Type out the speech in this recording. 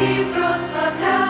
і прославляй.